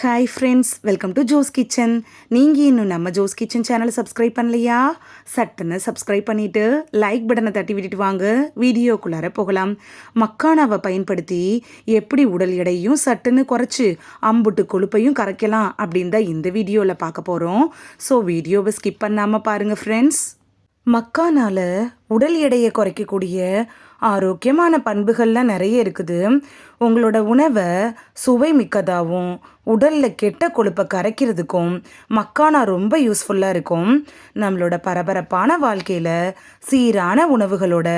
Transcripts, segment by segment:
Hi friends welcome to Jo's kitchen நீங்கள் இன்னும் நம்ம ஜோஸ் கிச்சன் சேனலை சப்ஸ்கிரைப் பண்ணலையா? சட்டுன்னு சப்ஸ்கிரைப் பண்ணிவிட்டு லைக் பட்டனை தட்டி விட்டுட்டு வாங்க. வீடியோக்குள்ளார போகலாம். மக்கானாவை பயன்படுத்தி எப்படி உடல் எடையும் சட்டுன்னு குறைச்சி அம்புட்டு கொழுப்பையும் கரைக்கலாம் அப்படின்னு தான் இந்த வீடியோவில் பார்க்க போகிறோம் ஸோ வீடியோவை ஸ்கிப் பண்ணாமல் பாருங்கள் ஃப்ரெண்ட்ஸ் மக்கானால உடல் எடையை குறைக்கக்கூடிய ஆரோக்கியமான பண்புகள்லாம் நிறைய இருக்குது. உங்களோட உணவை சுவை மிக்கதாகவும் உடலில் கெட்ட கொழுப்பை கரைக்கிறதுக்கும் மக்கானா ரொம்ப யூஸ்ஃபுல்லாக இருக்கும். நம்மளோட பரபரப்பான வாழ்க்கையில் சீரான உணவுகளோட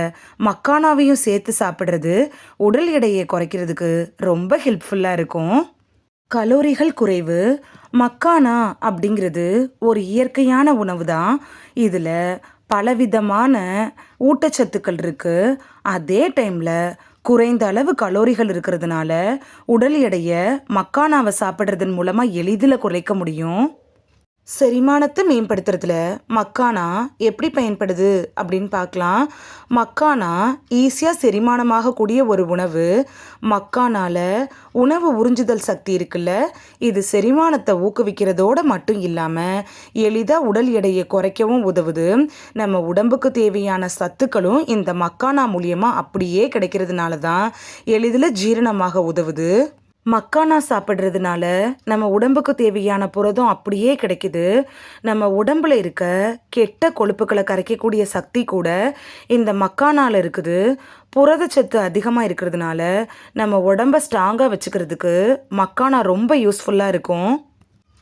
மக்கானாவையும் சேர்த்து சாப்பிட்றது உடல் எடையை குறைக்கிறதுக்கு ரொம்ப ஹெல்ப்ஃபுல்லாக இருக்கும். கலோரிகள் குறைவு மக்கானா அப்படிங்கிறது ஒரு இயற்கையான உணவு தான் இதில் பலவிதமான ஊட்டச்சத்துக்கள் இருக்குது அதே டைமில் குறைந்த அளவு கலோரிகள் இருக்கிறதுனால உடல் எடையை மக்கானாவை சாப்பிட்றதன் மூலமாக எளிதில் குறைக்க முடியும். செரிமானத்தை மேம்படுத்துறதுல மக்கானா எப்படி பயன்படுது அப்படின்னு பார்க்கலாம். மக்கானா ஈஸியாக செரிமானமாகக்கூடிய ஒரு உணவு. மக்கானால உணவு உறிஞ்சுதல் சக்தி இருக்குல்ல இது செரிமானத்தை ஊக்குவிக்கிறதோடு மட்டும் இல்லாமல் எளிதாக உடல் எடையை குறைக்கவும் உதவுது. நம்ம உடம்புக்கு தேவையான சத்துக்களும் இந்த மக்கானா மூலியமாக அப்படியே கிடைக்கிறதுனால தான் எளிதில் ஜீரணமாக உதவுது. மக்கானா சாப்பிட்றதுனால நம்ம உடம்புக்கு தேவையான புரதம் அப்படியே கிடைக்குது. நம்ம உடம்புல இருக்க கெட்ட கொழுப்புக்களை கரைக்கக்கூடிய சக்தி கூட இந்த மக்கானால இருக்குது. புரதச்சத்து அதிகமாக இருக்கிறதுனால நம்ம உடம்ப ஸ்ட்ராங்காக வச்சுக்கிறதுக்கு மக்கானா ரொம்ப யூஸ்ஃபுல்லாக இருக்கும்.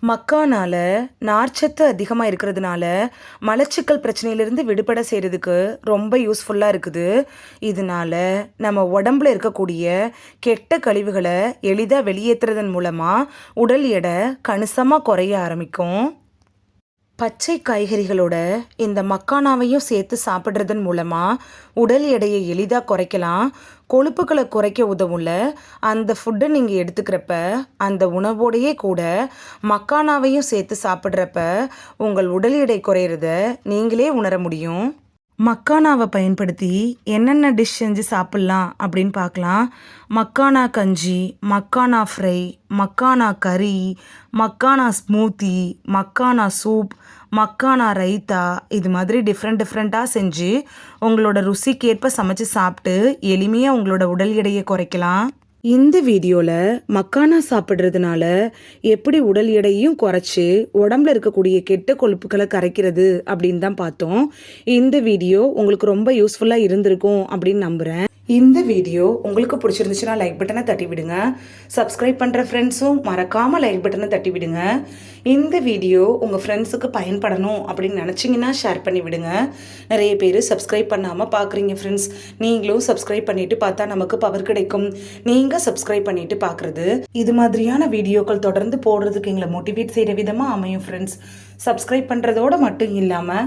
மக்கானால நார்ச்சத்து அதிகமாக இருக்கிறதுனால மலச்சிக்கல் பிரச்சனையிலேருந்து விடுபட செய்கிறதுக்கு ரொம்ப யூஸ்ஃபுல்லாக இருக்குது. இதனால நம்ம உடம்புல இருக்கக்கூடிய கெட்ட கழிவுகளை எளிதாக வெளியேற்றுறதன் மூலமாக உடல் எடை கணிசமாக குறைய ஆரம்பிக்கும். பச்சை காய்கறிகளோட இந்த மக்கானாவையும் சேர்த்து சாப்பிட்றதன் மூலமாக உடல் எடையை எளிதாக குறைக்கலாம் கொழுப்புகளை குறைக்க உதவும்ல. அந்த ஃபுட்டை நீங்கள் எடுத்துக்கிறப்ப அந்த உணவோடையே கூட மக்கானாவையும் சேர்த்து சாப்பிட்றப்ப உங்கள் உடல் எடை குறையிறத நீங்களே உணர முடியும். மக்கானாவை பயன்படுத்தி என்னென்ன டிஷ் செஞ்சு சாப்பிட்லாம் அப்படின்னு பார்க்கலாம். மக்கானா கஞ்சி மக்கானா ஃப்ரை மக்கானா கறி மக்கானா ஸ்மூத்தி மக்கானா சூப் மக்கானா ரைத்தா இது மாதிரி டிஃப்ரெண்ட் டிஃப்ரெண்ட்டாக செஞ்சு உங்களோட ருசிக்கேற்ப சமைச்சு சாப்பிட்டு எளிமையாக உங்களோட உடல் எடையை குறைக்கலாம். இந்த வீடியோவில் மக்கானா சாப்பிட்றதுனால எப்படி உடல் எடையும் குறைச்சி உடம்புல இருக்கக்கூடிய கெட்ட கொழுப்புகளை கரைக்கிறது அப்படின்னு தான் பார்த்தோம். இந்த வீடியோ உங்களுக்கு ரொம்ப யூஸ்ஃபுல்லாக இருந்திருக்கும் அப்படின்னு நம்புகிறேன் இந்த வீடியோ உங்களுக்கு பிடிச்சிருந்துச்சுன்னா லைக் பட்டனை தட்டி விடுங்க சப்ஸ்கிரைப் பண்ணுற ஃப்ரெண்ட்ஸும் மறக்காமல் லைக் பட்டனை தட்டி விடுங்க இந்த வீடியோ உங்கள் ஃப்ரெண்ட்ஸுக்கு பயன்படணும் அப்படின்னு நினச்சிங்கன்னா ஷேர் பண்ணி விடுங்க. நிறைய பேர் சப்ஸ்கிரைப் பண்ணாமல் பார்க்குறீங்க ஃப்ரெண்ட்ஸ் நீங்களும் சப்ஸ்கிரைப் பண்ணிவிட்டு பார்த்தா நமக்கு பவர் கிடைக்கும். நீங்கள் சப்ஸ்கிரைப் பண்ணிவிட்டு பார்க்குறது இது மாதிரியான வீடியோக்கள் தொடர்ந்து போடுறதுக்கு எங்களை மோட்டிவேட் செய்கிற விதமாக அமையும் ஃப்ரெண்ட்ஸ் சப்ஸ்கிரைப் பண்ணுறதோடு மட்டும் இல்லாமல்